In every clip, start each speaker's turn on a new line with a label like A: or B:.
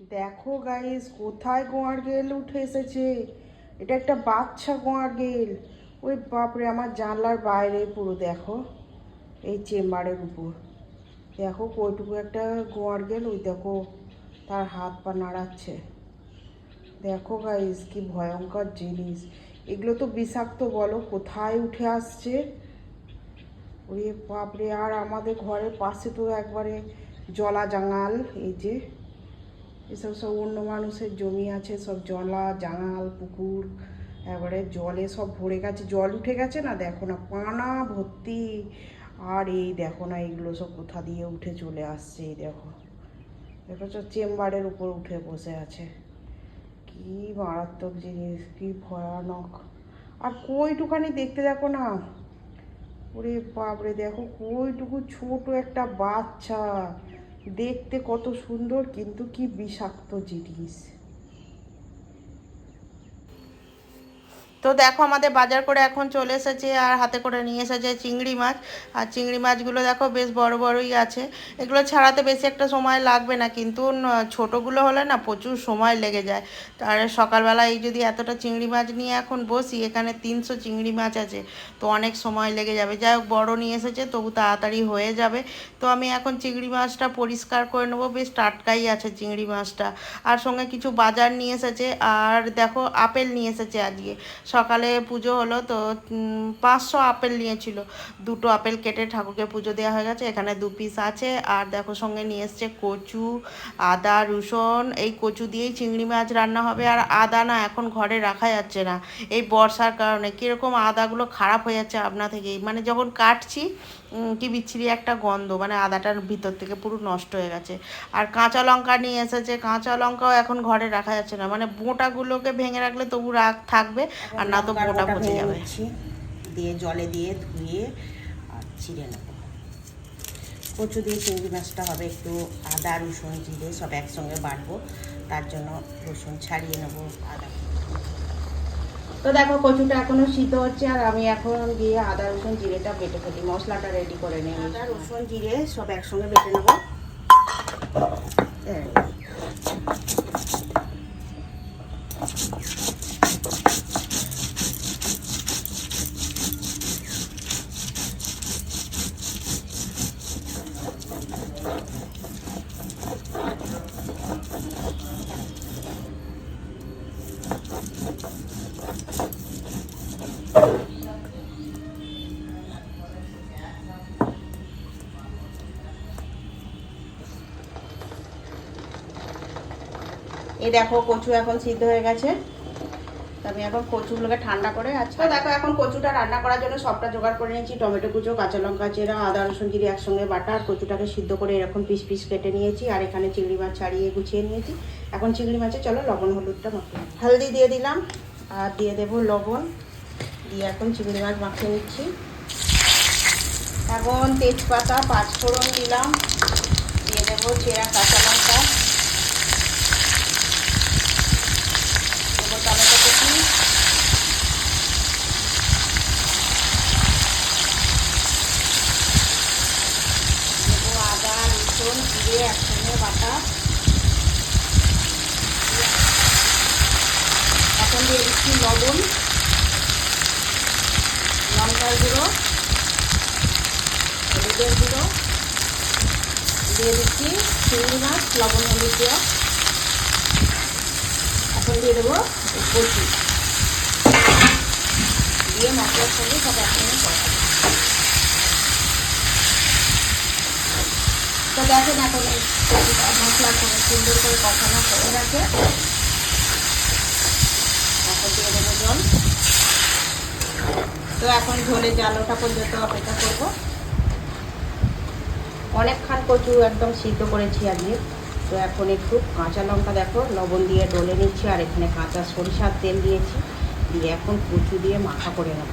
A: দেখো গাইস কোথায় গোয়ার গেল উঠে এসেছে? এটা একটা বাচ্চা গোয়ার গেল ওই বাপরে, আমার জানলার বাইরে পুরো, দেখো। এই চেম্বারের উপর। দেখো কইটুকু একটা গোয়ার গেল ওই দেখো, তার হাত পা নাড়াচ্ছে। দেখো গাইস কি ভয়ঙ্কর জিনিস। এগুলো তো বিষাক্ত, বলো, কোথায় উঠে আসছে? ওরে বাপরে, আর আমাদের ঘরের পাশে তো একবারে জলা জাঙাল এই যে। এসব সব অন্য মানুষের জমি আছে, সব জলা জাঙাল পুকুর একবারে জলে সব ভরে গেছে। জল উঠে গেছে না? দেখো না, পানা ভর্তি। আর এই দেখো না, এগুলো সব কোথা দিয়ে উঠে চলে আসছে, এই দেখো। দেখো সব চেম্বারের উপর উঠে বসে আছে। কি মারাত্মক জিনিস, কি ভয়ানক। আর কইটুখানি দেখতে দেখো না? ওরে বাপরে, দেখো কইটুকু ছোট একটা বাচ্চা। দেখতে কত সুন্দর কিন্তু কি বিষাক্ত জিনিস। তো দেখো আমাদের বাজার করে এখন চলে এসেছে আর হাতে করে নিয়ে এসেছে চিংড়ি মাছ। আর চিংড়ি মাছগুলো দেখো বেশ বড় বড়ই আছে। এগুলো ছাড়াতে বেশি একটা সময় লাগবে না, কিন্তু ছোটগুলো হলে না প্রচুর সময় লেগে যায়। আর সকালবেলা এই যদি এতটা চিংড়ি মাছ নিয়ে এখন বসি, এখানে তিনশো চিংড়ি মাছ আছে, তো অনেক সময় লেগে যাবে। যাই হোক, বড়ো নিয়ে এসেছে, তবু তাড়াতাড়ি হয়ে যাবে। তো আমি এখন চিংড়ি মাছটা পরিষ্কার করে নেব, বেশ টাটকাই আছে চিংড়ি মাছটা। আর সঙ্গে কিছু বাজার নিয়ে এসেছে, আর দেখো আপেল নিয়ে এসেছে আজকে। সকালে পুজো হলো তো পাঁচশো আপেল নিয়েছিল। দুটো আপেল কেটে ঠাকুরকে পুজো দেওয়া হয়ে গেছে, এখানে দু পিস আছে। আর দেখো, সঙ্গে নিয়ে এসছে কচু, আদা, রসুন, এই কচু দিয়েই চিংড়ি মাছ রান্না হবে। আর আদা না এখন ঘরে রাখা যাচ্ছে না, এই বর্ষার কারণে। কীরকম আদাগুলো খারাপ হয়ে যাচ্ছে আপনা থেকেই। মানে যখন কাটছি কি বিচ্ছিরি একটা গন্ধ মানে আদাটার ভিতর থেকে পুরো নষ্ট হয়ে গেছে। আর কাঁচা লঙ্কা নিয়ে এসেছে, কাঁচা লঙ্কাও এখন ঘরে রাখা যাচ্ছে না। মানে বোঁটাগুলোকে ভেঙে রাখলে তবু রাখ, থাকবে। আর না তো বোঁটা পচে যাবে।
B: দিয়ে জলে দিয়ে ধুয়ে আর ছিঁড়ে নেব। কচু দিয়ে চিংড়ি মাছটা হবে একটু আদা রসুন জিরে সব একসঙ্গে বাটবো। তার জন্য রসুন ছাড়িয়ে নেব আদা।
A: তো দেখো কচুটা এখনও সিদ্ধ হচ্ছে আর আমি এখন গিয়ে আদা রসুন জিরেটা বেটে ফেলি। মশলাটা রেডি করে নিই
B: আদা রসুন জিরে সব একসঙ্গে বেটে নেব। এই।
A: দেখো কচু এখন সিদ্ধ হয়ে গেছে। আমি এখন কচুগুলোকে ঠান্ডা করে আচ্ছা দেখো এখন কচুটা রান্না করার জন্য সবটা জোগাড় করে নিয়েছি। টমেটো কুচো কাঁচা লঙ্কা চেরা আদা রসুন জিরে একসঙ্গে বাটা আর কচুটাকে সিদ্ধ করে এরকম পিস পিস কেটে নিয়েছি। আর এখানে চিংড়ি মাছ ছাড়িয়ে গুছিয়ে নিয়েছি। এখন চিংড়ি মাছে চলো লবণ হলুদটা মাখিয়ে। হলদি দিয়ে দিলাম আর দিয়ে দেবো লবণ। দিয়ে এখন চিংড়ি মাছ মাখিয়ে নিচ্ছি। এখন তেজপাতা পাঁচফোড়ন দিলাম। দিয়ে দেবো চেরা কাঁচা লঙ্কা দেবো টমেটো কুচি দেবো আদা রসুন জিরে একসঙ্গে বাটা এখন দিয়ে দিচ্ছি লবণ লঙ্কার গুঁড়ো হলুদের গুঁড়ো দিয়ে দিচ্ছি চিংড়ি মাছ লবণ হলুদ দেওয়া এখন দিয়ে দেবো কচু দিয়ে মশলার সঙ্গে সব একসঙ্গে কষাবো। তো দেখেন এখন মশলার সঙ্গে সুন্দর করে কষানো হয়ে গেছে। এখন দিয়ে দেবো জল। তো এখন ঝোলে জালোটা পর্যন্ত অপেক্ষা করব। অনেকক্ষণ কচু একদম সিদ্ধ করেছি আজকে। তো এখন একটু কাঁচা লঙ্কা দেখো, লবণ দিয়ে ডলে নিচ্ছি আর এখানে কাঁচা সরিষার তেল দিয়েছি। দিয়ে এখন কচু দিয়ে মাখা করে নেব।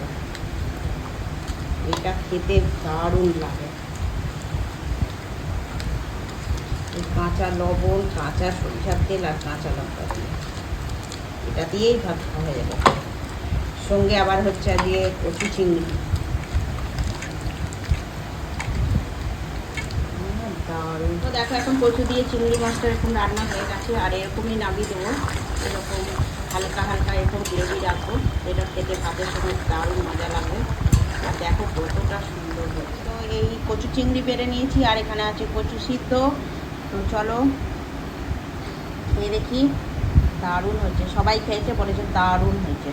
A: এটা খেতে দারুণ লাগে। এই কাঁচা লবণ, কাঁচা সরিষার তেল আর কাঁচা লঙ্কা দিয়ে। এটা দিয়েই ভাত হয়ে যাবে। সঙ্গে আবার হচ্ছে আজকে কচু চিংড়ি। তো দেখো, এখন কচু দিয়ে চিংড়ি মাছটা এরকম রান্না হয়ে গেছে, আর এরকমই নামিয়ে দেবো। এরকম হালকা হালকা এরকম গ্রেভি রাখব। এটা খেতে ভাতের সঙ্গে দারুণ মজা লাগবে। আর দেখো কতটা সুন্দর হয়েছে। তো এই কচু চিংড়ি বেড়ে নিয়েছি, আর এখানে আছে কচু সিদ্ধ তো চলো খেয়ে দেখি দারুণ হয়েছে। সবাই খেয়েছে বলেছে দারুণ হয়েছে।